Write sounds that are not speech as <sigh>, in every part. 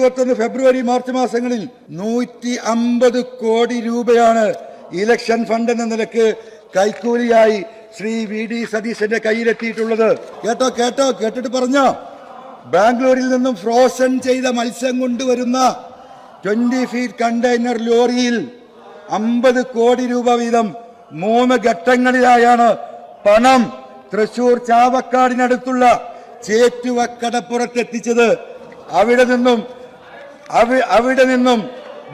ഇരുപത്തൊന്ന് ഫെബ്രുവരി മാർച്ച് മാസങ്ങളിൽ നൂറ്റി അമ്പത് കോടി രൂപയാണ് ഇലക്ഷൻ ഫണ്ട് എന്ന നിലയ്ക്ക് കൈക്കൂലിയായി ശ്രീ വി ഡി സതീശന്റെ കയ്യിലെത്തിയിട്ടുള്ളത്. കേട്ടോ കേട്ടോ കേട്ടിട്ട് പറഞ്ഞോ? ബാംഗ്ലൂരിൽ നിന്നും ഫ്രോസൺ ചെയ്ത മത്സ്യം കൊണ്ടുവരുന്ന ട്വന്റി ഫീറ്റ് കണ്ടെയ്നർ ലോറിയിൽ അമ്പത് കോടി രൂപ വീതം മൂന്ന് ഘട്ടങ്ങളിലായാണ് പണം തൃശൂർ ചാവക്കാടിനടുത്തുള്ള ചേറ്റുവക്കടപ്പുറത്ത് എത്തിച്ചത് അവിടെ നിന്നും അവിടെ നിന്നും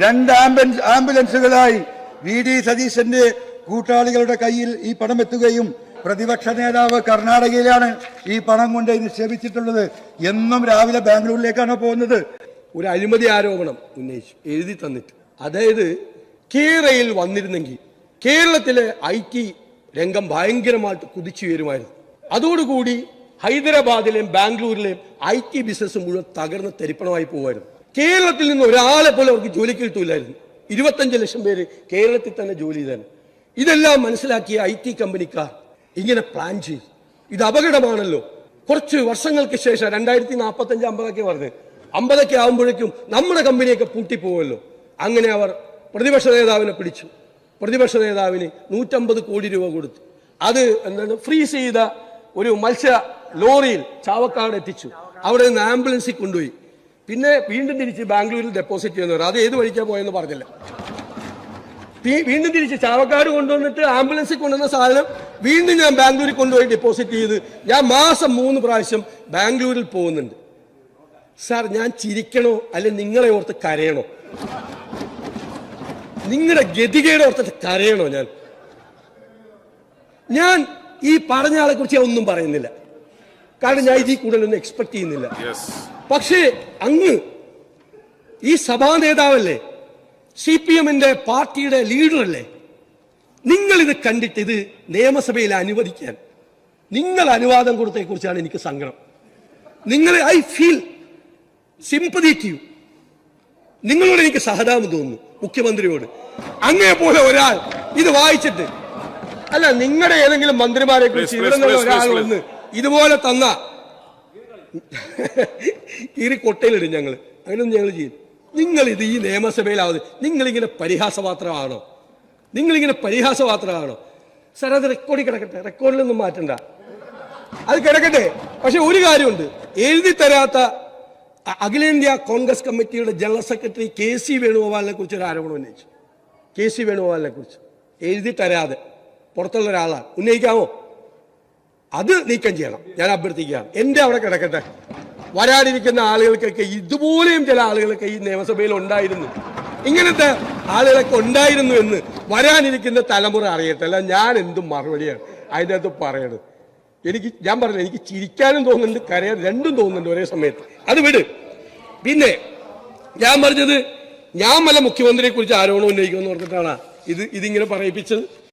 രണ്ട് ആംബുലൻസ് ആംബുലൻസുകളായി വി ഡി സതീശന്റെ കൂട്ടാളികളുടെ കയ്യിൽ ഈ പണം എത്തുകയും പ്രതിപക്ഷ നേതാവ് കർണാടകയിലാണ് ഈ പണം കൊണ്ട് നിക്ഷേപിച്ചിട്ടുള്ളത്. എന്നും രാവിലെ ബാംഗ്ലൂരിലേക്കാണ് പോകുന്നത്? ഒരു അഴിമതി ആരോപണം ഉന്നയിച്ചു എഴുതി തന്നിട്ട്. അതായത് കേരയിൽ വന്നിരുന്നെങ്കിൽ കേരളത്തിലെ ഐ ടി രംഗം ഭയങ്കരമായിട്ട് കുതിച്ചു വരുമായിരുന്നു. അതോടുകൂടി ഹൈദരാബാദിലെയും ബാംഗ്ലൂരിലെയും ഐ ടി ബിസിനസ് മുഴുവൻ തകർന്ന് തരിപ്പണമായി പോകുമായിരുന്നു കേരളത്തിൽ നിന്ന് ഒരാളെ പോലും അവർക്ക് ജോലിക്ക് കിട്ടൂലായിരുന്നു. ഇരുപത്തഞ്ച് ലക്ഷം പേര് കേരളത്തിൽ തന്നെ ജോലി ചെയ്താണ്. ഇതെല്ലാം മനസ്സിലാക്കിയ ഐ ടി കമ്പനിക്കാർ ഇങ്ങനെ പ്ലാൻ ചെയ്തു. ഇത് അപകടമാണല്ലോ. കുറച്ച് വർഷങ്ങൾക്ക് ശേഷം രണ്ടായിരത്തി നാൽപ്പത്തി അഞ്ച് അമ്പതൊക്കെ പറഞ്ഞത് അമ്പതൊക്കെ ആകുമ്പോഴേക്കും നമ്മുടെ കമ്പനിയൊക്കെ പൂട്ടിപ്പോവല്ലോ അങ്ങനെ അവർ പ്രതിപക്ഷ നേതാവിനെ പിടിച്ചു. പ്രതിപക്ഷ നേതാവിന് നൂറ്റമ്പത് കോടി രൂപ കൊടുത്തു. അത് എന്താണ് ഫ്രീസ് ചെയ്ത ഒരു മത്സ്യ ലോറിയിൽ ചാവക്കാട് എത്തിച്ചു. അവിടെ നിന്ന് ആംബുലൻസിൽ കൊണ്ടുപോയി. പിന്നെ വീണ്ടും തിരിച്ച് ബാംഗ്ലൂരിൽ ഡെപ്പോസിറ്റ് ചെയ്യുന്നവർ അത് ഏത് വഴിക്കാ പോയെന്ന് പറഞ്ഞില്ല. വീണ്ടും തിരിച്ച് ചാവക്കാട് കൊണ്ടുവന്നിട്ട് ആംബുലൻസിൽ കൊണ്ടുവന്ന സാധനം വീണ്ടും ഞാൻ ബാംഗ്ലൂരിൽ കൊണ്ടുപോയി ഡെപ്പോസിറ്റ് ചെയ്ത് ഞാൻ മാസം മൂന്ന് പ്രാവശ്യം ബാംഗ്ലൂരിൽ പോകുന്നുണ്ട്. സാർ ഞാൻ ചിരിക്കണോ? അല്ലെ നിങ്ങളെ ഓർത്ത് കരയണോ? നിങ്ങളുടെ ഗതികയുടെ ഓർത്തിട്ട് കരയണോ ഞാൻ? ഞാൻ ഈ പറഞ്ഞ ആളെ കുറിച്ച് ഒന്നും പറയുന്നില്ല. കാരണം ഞാൻ ഇതിൽ കൂടുതലൊന്നും എക്സ്പെക്ട് ചെയ്യുന്നില്ല. പക്ഷേ അങ്ങ് ഈ സഭാ നേതാവല്ലേ? സി പി എമ്മിന്റെ പാർട്ടിയുടെ ലീഡറല്ലേ? നിങ്ങൾ ഇത് കണ്ടിട്ട് ഇത് നിയമസഭയിൽ അനുവദിക്കാൻ. നിങ്ങൾ അനുവാദം കൊടുത്തതിനെ കുറിച്ചാണ് എനിക്ക് സങ്കടം. നിങ്ങൾ ഐ ഫീൽ ടു നിങ്ങളോട് എനിക്ക് സഹതാപം തോന്നുന്നു മുഖ്യമന്ത്രിയോട്. അങ്ങേ പോലെ ഒരാൾ ഇത് വായിച്ചിട്ട്. അല്ല നിങ്ങളുടെ ഏതെങ്കിലും മന്ത്രിമാരെ കുറിച്ച് Please, ഇവിടെ please, നിന്നുള്ള please, ഒരാൾ ഒന്ന് ഇതുപോലെ തന്ന. <laughs> കീറി കൊട്ടയിലിടും ഞങ്ങൾ അങ്ങനെയൊന്നും ഞങ്ങൾ ചെയ്യും. നിങ്ങൾ ഇത് ഈ നിയമസഭയിലാവുന്നത് നിങ്ങളിങ്ങനെ പരിഹാസപാത്രമാണോ? നിങ്ങളിങ്ങനെ പരിഹാസപാത്രമാണോ? സാർ അത് റെക്കോർഡിൽ കിടക്കട്ടെ. റെക്കോർഡിലൊന്നും മാറ്റണ്ട. അത് കിടക്കട്ടെ. പക്ഷെ ഒരു കാര്യമുണ്ട്. എഴുതി തരാത്ത അഖിലേന്ത്യാ Congress committee general secretary K C വേണുഗോപാലിനെ കുറിച്ച് ഒരു ആരോപണം ഉന്നയിച്ചു. കെ സി വേണുഗോപാലിനെ കുറിച്ച്. എഴുതി തരാതെ പുറത്തുള്ള ഒരാളാണ്. ഉന്നയിക്കാമോ? അത് നീക്കം ചെയ്യണം. ഞാൻ അഭ്യർത്ഥിക്കുകയാണ്. എന്റെ അവിടെ കിടക്കട്ടെ. വരാനിരിക്കുന്ന ആളുകൾക്കൊക്കെ ഇതുപോലെയും ചില ആളുകളൊക്കെ ഈ നിയമസഭയിൽ ഉണ്ടായിരുന്നു. ഇങ്ങനത്തെ ആളുകളൊക്കെ ഉണ്ടായിരുന്നു എന്ന് വരാനിരിക്കുന്ന തലമുറ അറിയട്ടെ. അല്ല ഞാൻ എന്തും മറുപടിയാണ് അതിന്റെ അകത്ത് പറയണത്? എനിക്ക് ഞാൻ പറഞ്ഞു എനിക്ക് ചിരിക്കാനും തോന്നുന്നുണ്ട് കരയാൻ രണ്ടും തോന്നുന്നുണ്ട് ഒരേ സമയത്ത്. അത് വിട്. പിന്നെ ഞാൻ പറഞ്ഞത് ഞാൻ വല്ല മുഖ്യമന്ത്രിയെ കുറിച്ച് ആരോപണം ഉന്നയിക്കുമെന്ന് ഓർത്തിട്ടാണ് ഇത് ഇതിങ്ങനെ പറയിപ്പിച്ചത്.